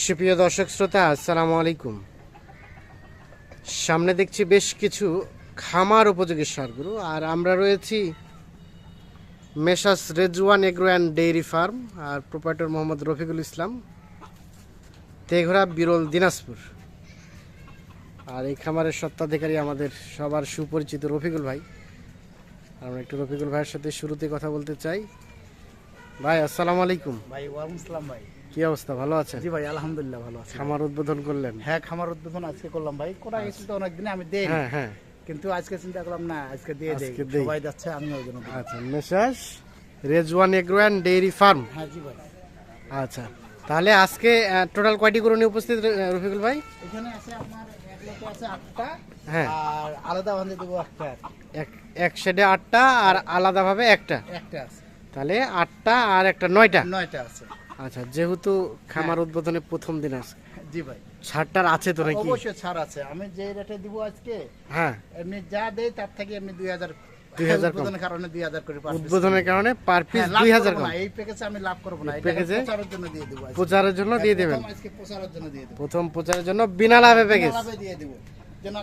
সুপ্রিয় দর্শক শ্রোতা, আসসালামু আলাইকুম। সামনে দেখছি বেশ কিছু খামার উপযোগী সারগুলো, আর আমরা রয়েছি Messrs Rezwan agro and dairy farm, R proprietor Mohammad Rafiqul Islam, Teghra Biral Dinajpur. আর এই খামারের সত্ত্বাধিকারী আমাদের সবার সুপরিচিত রফিকুল ভাই। আমরা একটু রফিকুল ভাইয়ের সাথে শুরুতে কথা বলতে চাই। ভাই, আসসালামু আলাইকুম। ভাই, ওয়ালাইকুম আসসালাম ভাই। কি অবস্থা? ভালো আছেন? জি ভাই আলহামদুলিল্লাহ ভালো আছি। খামার উদ্বোধন করলেন? হ্যাঁ খামার উদ্বোধন আজকে করলাম ভাই। করা গেছিল তো অনেকদিন আমি দেই হ্যাঁ হ্যাঁ। কিন্তু আজকে চিন্তা করলাম না আজকে দিয়ে দেই। সবাই যাচ্ছে আমি ওই জন্য আচ্ছা Messrs Rezwan agro and dairy farm. হ্যাঁ জি ভাই। আচ্ছা তাহলে আজকে টোটাল কয়টি গরু নিয়ে উপস্থিত রফিকুল ভাই? এখানে আছে আপনার এক লোকে আছে আটটা হ্যাঁ। আর আলাদা বান্ধে দেবো একটা। এক এক শেডে আটটা আর আলাদাভাবে একটা। একটা আছে। তাহলে আটটা আর একটা নয়টা। নয়টা আছে। আচ্ছা যেহেতু খামার উদ্বোধনের প্রথম দিন আছে জি ভাই। ছাড়টার আছে তো নাকি? অবশ্যই ছাড় আছে। আমি যে রেটে দিব আজকে হ্যাঁ। এমনি যা দেই তার থেকে এমনি দুই হাজার 2000 কম। উদ্বোধনের কারণে পার পিস হ্যাঁ, দুই হাজার না, এই প্যাকেজে আমি লাভ করব না। প্যাকেজে? প্রচারের জন্য দিয়ে দেবো প্রচারের জন্য দিয়ে দেবেন। প্রচারের জন্য দিয়ে দেবো। প্রথম প্রচারের জন্য বিনা লাভে প্যাকেজ দিয়ে দেবো। যেন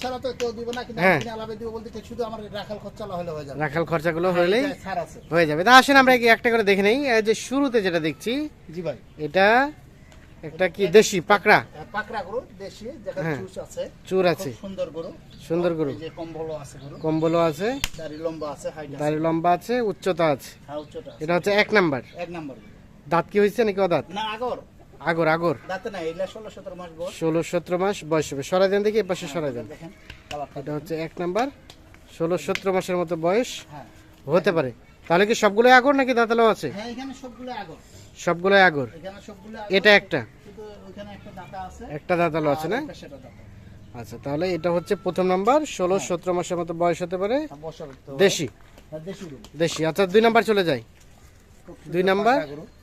ছাড়া তো কেউ দিবে হ্যাঁ। আমি দিব বলতে শুধু আমার রাখাল খরচা হলে হয়ে যাবে। রাখাল খরচাগুলো হলেই হ্যাঁ, হয়ে যাবে। তা আসেন আমরা একটা করে দেখে নেই। যে শুরুতে যেটা দেখছি জি ভাই। এটা একটা কি দেশি পাকড়া? পাকড়া গরু দেশি যেখানে হ্যাঁ। চুষ আছে। চুর আছে। সুন্দর গরু। সুন্দর গরু। এই যে কম্বলও আছে গরু। কম্বলও আছে। দাড়ি লম্বা আছে হাইট আছে। দাড়ি লম্বা আছে উচ্চতা আছে। হ্যাঁ উচ্চতা এটা হচ্ছে এক নাম্বার। এক নাম্বার দাঁত কি হয়েছে নাকি অদাঁত? না আগর। আগর আগর। দাঁতে না এগুলা ষোলো সতেরো মাস বয়স। মাস হবে। সরাই দেন দেখি পাশে সরাই দেন। দেখেন এটা হচ্ছে এক নাম্বার ষোলো সতেরো মাসের মতো বয়স হ্যাঁ। হতে পারে। তাহলে কি সবগুলো আগর নাকি দাঁতালো আছে? হ্যাঁ এখানে সবগুলো আগর। সবগুলো আগর। এখানে সবগুলো এটা একটা। একটা দাঁতা আছে। একটা দাঁতালো আছে না? সেটা দাঁতা আচ্ছা তাহলে এটা হচ্ছে প্রথম নাম্বার ষোলো সতেরো মাসের মতো বয়স হতে পারে। দেশি। হ্যাঁ, দেশি আচ্ছা দুই নাম্বার চলে সুন্দর দুই নাম্বার?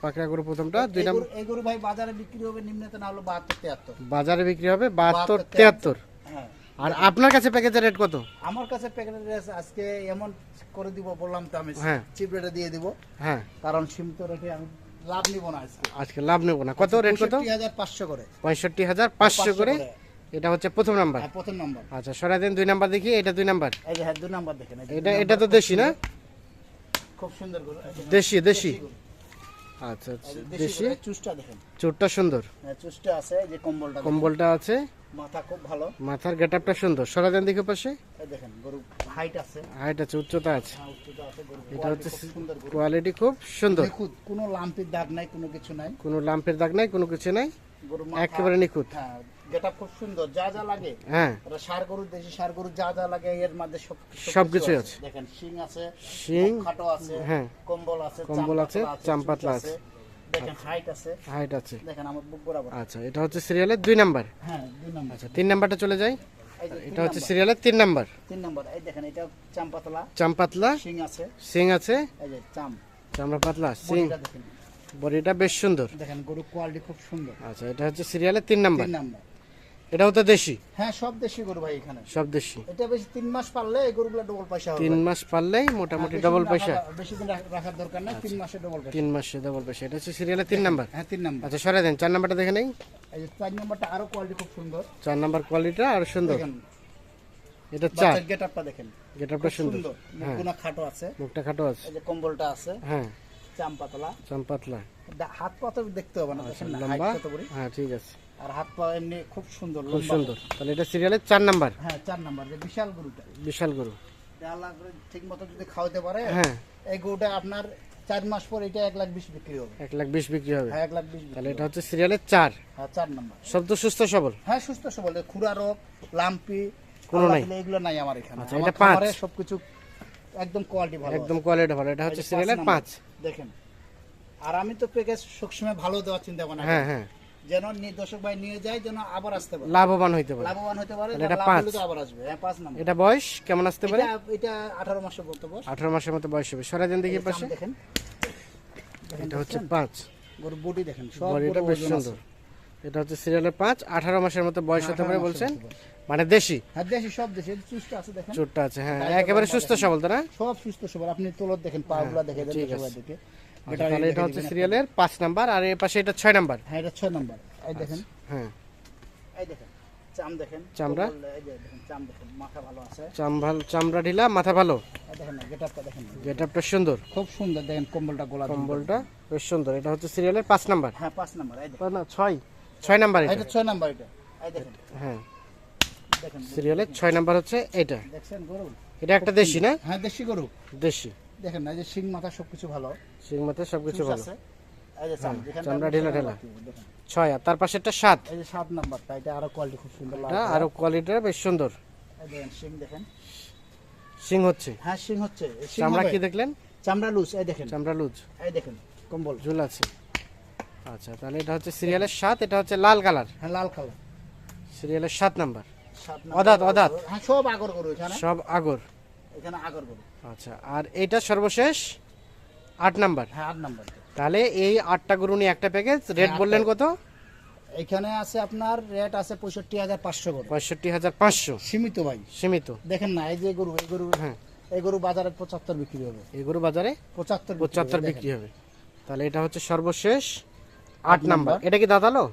পাকড়া গরু। প্রথমটা দুই নাম্বার। এই গরু ভাই বাজারে বিক্রি হবে নিম্নতে না হলো বাহাত্তর তিয়াত্তর। বাজারে বিক্রি হবে 72, হ্যাঁ। আর আপনার কাছে প্যাকেজের রেট কত? আমার কাছে রেস আজকে এমন করে দিব বললাম তো আমি হ্যাঁ। চিপ রেটে দিয়ে দিব। হ্যাঁ। কারণ সীমিত রেটে আমি লাভ নিব না আজকে। আজকে লাভ নেব না। কত রেট কত? হাজার পাঁচশো করে। পঁয়ষট্টি হাজার পাঁচশো করে। এটা হচ্ছে প্রথম নাম্বার। হ্যাঁ, প্রথম নাম্বার। আচ্ছা সরাই দেন দুই নাম্বার দেখি এটা দুই নাম্বার। এই যে হ্যাঁ দুই নাম্বার দেখেন এটা এটা তো দেশি না? খুব সুন্দর গরু। দেশি দেশি আচ্ছা আচ্ছা দেশি চুষটা দেখেন। চোরটা সুন্দর? হ্যাঁ, চুষটা আছে যে কম্বলটা কম্বলটা আছে? মাথা খুব ভালো। মাথার গেটআপটা সুন্দর। সরাই দেন দেখি পাশে। দেখেন গরু হাইট আছে। হাইট আছে উচ্চতা আছে। হ্যাঁ, উচ্চতা আছে এটা হচ্ছে কোয়ালিটি খুব সুন্দর। কোনো লাম্পির দাগ নাই কোনো কিছু নাই। কোনো লাম্পের দাগ নাই কোনো কিছু নাই? একেবারে নিখুঁত। হ্যাঁ যেটা খুব সুন্দর যা যা লাগে। হ্যাঁ। এটা সার গরু দেশি সার গরু যা যা লাগে এর মধ্যে সব সবকিছুই আছে। দেখেন শিং আছে শিং খাটো আছে হ্যাঁ। কম্বল আছে কম্বল আছে, আছে। দেখেন হাইট আছে। হাইট আছে। দেখেন আমার বুক বরাবর। আচ্ছা এটা হচ্ছে সিরিয়ালের দুই নাম্বার হ্যাঁ দুই নম্বর আচ্ছা তিন নাম্বারটা চলে যাই। এই যে এটা হচ্ছে সিরিয়ালের তিন নাম্বার তিন নম্বর এই দেখেন এটা চাম পাতলা চাম পাতলা শিং আছে। সিং আছে। এই যে চাম। চামড়া পাতলা সিং বডিটা বেশ সুন্দর। দেখেন গরু কোয়ালিটি খুব সুন্দর। আচ্ছা এটা হচ্ছে সিরিয়ালের তিন নাম্বার তিন নম্বর এটাও তো দেশি? হ্যাঁ সব দেশি গরু ভাই এখানে। সব দেশি? এটা বেশি তিন মাস পারলে এই গরুগুলো ডবল পয়সা হবে। তিন মাস পারলেই মোটামুটি ডবল পয়সা। বেশি দিন রাখার দরকার নেই তিন মাসে ডবল পয়সা। তিন মাসে ডবল পয়সা। এটা হচ্ছে সিরিয়ালের তিন নাম্বার? হ্যাঁ তিন নম্বর। আচ্ছা সরে দেন। চার নাম্বারটা দেখে নেই? এই চার নম্বরটা আরও কোয়ালিটি খুব সুন্দর। চার নাম্বার কোয়ালিটিটা আর সুন্দর। এটা চার বাচ্চার গেট আপটা দেখেন। গেটআপটা সুন্দর। সুন্দর। হ্যাঁ। খাটো আছে। মুখটা খাটো আছে। এই যে কম্বলটা আছে। হ্যাঁ। চাম পাতলা। চাম পাতলা। হাত পা তো দেখতে হবে না দেখেন আচ্ছা, লম্বা? হ্যাঁ ঠিক আছে। আর হাত পা এমনি খুব সুন্দর খুব সুন্দর। তাহলে এটা সিরিয়ালের চার নাম্বার? হ্যাঁ চার নাম্বার যে বিশাল গরুটা। বিশাল গরু। আল্লাহ ঠিক মতো যদি খাওয়াতে পারে হ্যাঁ। এই গরুটা আপনার চার মাস পর এটা এক লাখ বিশ বিক্রি হবে। এক লাখ বিশ বিক্রি হবে। হ্যাঁ এক লাখ বিশ তাহলে এটা হচ্ছে সিরিয়ালের চার। হ্যাঁ চার নাম্বার। সব তো সুস্থ সবল? হ্যাঁ সুস্থ সবল। খুরা রোগ লাম্পি কোনো নাই। এগুলো নাই আমার এখানে। আচ্ছা, এটা পাঁচ। সবকিছু একদম কোয়ালিটি ভালো একদম কোয়ালিটি ভালো। এটা হচ্ছে সিরিয়ালের পাঁচ। দেখেন। আর আমি তো প্যাকেজ সবসময় ভালো দেওয়ার চিন্তা ভাবনা হ্যাঁ হ্যাঁ। যেন দর্শক ভাই নিয়ে যায় যেন আবার আসতে পারে। লাভবান হইতে পারে। লাভবান হতে পারে এটা পাঁচ। তো আবার আসবে। হ্যাঁ পাঁচ নাম্বার। এটা বয়স কেমন আসতে পারে? এটা এটা আঠারো মাসে বলতে বস আঠারো মাসের মতো বয়স হবে। সরাই দেন দেখি পাশে। দেখেন। এটা হচ্ছে পাঁচ। গরু বডি দেখেন সব গরু বেশ সুন্দর। এটা হচ্ছে সিরিয়ালের পাঁচ। আঠারো মাসের মতো বয়স হতে পারে বলছেন? মানে দেশি? হ্যাঁ দেশি সব দেশি। চুষটা আছে দেখেন। চোটটা আছে হ্যাঁ। একেবারে সুস্থ সবল তাই না? সব সুস্থ সবল। আপনি তোলর দেখেন পাগুলা দেখে। ভাই দেখে। আচ্ছা, তাহলে এটা হচ্ছে সিরিয়ালের পাঁচ নাম্বার আর এর পাশে এটা ছয় নাম্বার। হ্যাঁ এটা ছয় নাম্বার। এই দেখেন। হ্যাঁ। এই দেখেন চাম দেখেন। চামড়া? এই দেখেন চাম দেখেন মাথা ভালো আছে। চামভাল চামড়া ঢিলা মাথা ভালো? এই দেখেন গেটআপটা দেখেন না। সুন্দর? খুব সুন্দর দেখেন কম্বলটা গোলা কম্বলটা বেশ সুন্দর এটা হচ্ছে সিরিয়ালের পাঁচ নাম্বার। হ্যাঁ পাঁচ নাম্বার এই দেখেন। না ছয়। ছয় নাম্বার এটা। ছয় নাম্বার এটা। এই দেখেন। হ্যাঁ। সিরিয়ালের ছয় নাম্বার হচ্ছে এটা। দেখছেন গরু? এটা একটা দেশি না? হ্যাঁ দেশি গরু। দেশি। দেখেন না এই যে শিং মাথা সবকিছু ভালো। শিং মাথা সবকিছু ভালো। চামড়া ঢেলা ঢেলা। ছয় আর তার পাশে একটা সাত। এই যে সাত নাম্বারটা এটা আরও কোয়ালিটি খুব সুন্দর এটা আরও কোয়ালিটিটা বেশ সুন্দর। এই দেখেন শিং দেখেন। সিং হচ্ছে। হ্যাঁ শিং হচ্ছে। চামড়া কি দেখলেন? চামড়া লুজ এই দেখেন। চামড়া লুজ। এই দেখেন কম্বল। ঝুল আছে। আচ্ছা তাহলে এটা হচ্ছে সিরিয়ালের সাত এটা হচ্ছে লাল কালার। হ্যাঁ লাল কালার। সিরিয়ালের সাত নাম্বার। অদাত, অদাত। হ্যাঁ সব আগর গরু সব আগর। এখানে আগর গরু। আচ্ছা আর এইটা সর্বশেষ আট নাম্বার? হ্যাঁ আট নাম্বার। তাহলে এই আটটা গরু নিয়ে একটা প্যাকেজ রেট বললেন কত? এখানে আছে আপনার রেট আছে পঁয়ষট্টি হাজার পাঁচশো পঁয়ষট্টি হাজার পাঁচশো। সীমিত ভাই। সীমিত। দেখেন না এই যে গরু এই গরু হ্যাঁ। এই গরু বাজারে পঁচাত্তর বিক্রি হবে। এই গরু বাজারে পঁচাত্তর পঁচাত্তর বিক্রি হবে। তাহলে এটা হচ্ছে সর্বশেষ আট নাম্বার। এটা কি দাঁতালো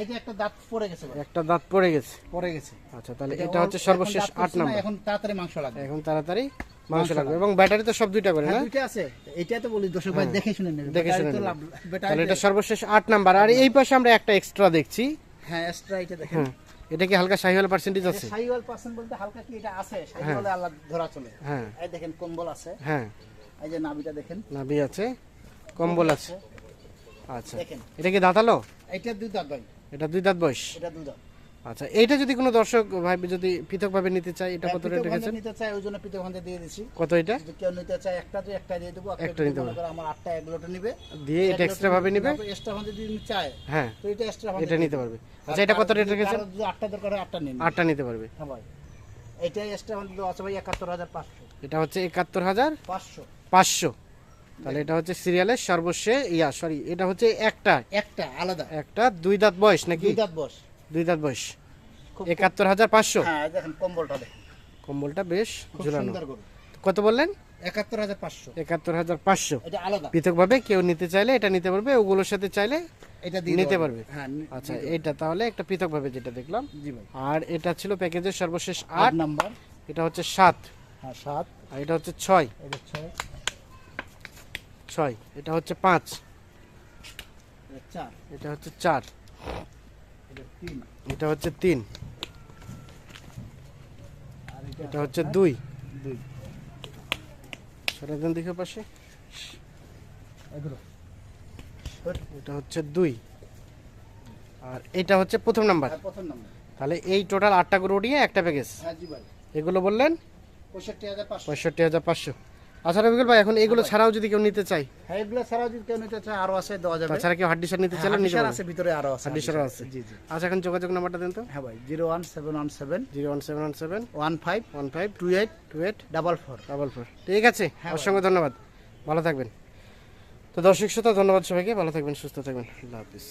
এই যে একটা দাঁত পড়ে গেছে একটা দাঁত পড়ে গেছে। পড়ে গেছে। আচ্ছা তাহলে এটা হচ্ছে সর্বশেষ নাম্বার। এখন তাড়াতাড়ি মাংস লাগবে। এখন তাড়াতাড়ি মাংস লাগবে। এবং ব্যাটারি তো সব দুইটা করে হ্যাঁ না? দুইটা আছে। এটা তো বলি দর্শক ভাই দেখে শুনে নেবে। দেখে শুনে তাহলে এটা সর্বশেষ নাম্বার। আর এই পাশে আমরা একটা এক্সট্রা দেখছি। হ্যাঁ এক্সট্রা এটা দেখেন। হ্যাঁ এটা কি হালকা শাহিওয়াল পার্সেন্টেজ আছে? পার্সেন্ট বলতে হালকা কি এটা আছে? আল্লাহ ধরা চলে। হ্যাঁ। এই দেখেন কম্বল আছে। হ্যাঁ। এই যে নাভিটা দেখেন। নাভি আছে কম্বল আছে। আচ্ছা। এটা কি দাঁতালো? এটা দুই দাঁত ভাই। এটা দুই দাঁত বয়স? এটা দুই দাঁত। আচ্ছা এইটা যদি কোনো দর্শক ভাই যদি পৃথকভাবে নিতে চায় এটা হ্যাঁ, কত রেট রেখেছেন? নিতে চাই ওই জন্য ভাণ্ডার দিয়ে দিচ্ছি কত এটা? যদি কেউ নিতে চায় একটা তো একটা দিয়ে দেবো। একটা নিতে। করে আমার আটটা এক লোটে নিবে। দিয়ে এটা এক্সট্রা ভাবে নিবে? এক্সট্রা ভাবে যদি চায় হ্যাঁ তো এটা এক্সট্রা এটা নিতে পারবে। আচ্ছা এটা কত রেট রেখেছেন? যদি আটটা দরকার হয় আটটা নিন। আটটা নিতে পারবে। হ্যাঁ ভাই এটা এক্সট্রা ভাবে আছে ভাই একাত্তর হাজার পাঁচশো। এটা হচ্ছে একাত্তর হাজার পাঁচশো। পাঁচশো। তাহলে এটা হচ্ছে সিরিয়ালের সর্বশেষ ইয়া সরি এটা হচ্ছে একটা। একটা আলাদা। একটা দুই দাঁত বয়স নাকি? দুই দাঁত বস দুই দাঁত বয়স। একাত্তর হাজার পাঁচশো? হ্যাঁ দেখেন কম্বলটা দেখেন কম্বলটা বেশ ঝুলানো। কত বললেন? একাত্তর হাজার পাঁচশো। একাত্তর হাজার পাঁচশো। এটা আলাদা। পৃথকভাবে কেউ নিতে চাইলে এটা নিতে পারবে ওগুলোর সাথে চাইলে এটা দিয়ে নিতে পারবে। হ্যাঁ আচ্ছা এটা তাহলে একটা পৃথকভাবে যেটা দেখলাম। জি ভাই। আর এটা ছিল প্যাকেজের সর্বশেষ আট আট। নাম্বার। এটা হচ্ছে সাত। হ্যাঁ সাত। আর এটা হচ্ছে ছয়। এটা ছয়। ছয় এটা হচ্ছে পাঁচ। এটা হচ্ছে চার। এটা হচ্ছে তিন। এটা হচ্ছে দুই। সেটা দেন দেখে পাশে। এটা হচ্ছে দুই। আর এটা হচ্ছে প্রথম নাম্বার। তাহলে এই টোটাল আটটা গরু নিয়ে একটা প্যাকেজ এগুলো বললেন? পঁয়ষট্টি হাজার পাঁচশো। আচ্ছা রবিকুল ভাই এখন এগুলো ছাড়াও যদি কেউ নিতে চাই হ্যাঁ এগুলো ছাড়াও যদি কেউ নিতে চায় আরও আছে দেওয়া যাবে। তাছাড়া কেউ হাড্ডি সার নিতে চাইলে নিতে হাডিসার পারবে আছে ভিতরে আরও আছে হাড্ডিসারও আছে। জি জি। আচ্ছা এখন যোগাযোগ নাম্বারটা দেন তো। হ্যাঁ ভাই zero one seven one seven zero one seven one seven one five one five two eight two eight double four. Double four. ঠিক আছে হ্যাঁ অসংখ্য ধন্যবাদ। ভালো থাকবেন। তো দর্শক শ্রোতা ধন্যবাদ সবাইকে। ভালো থাকবেন সুস্থ থাকবেন। আল্লাহ হাফিজ।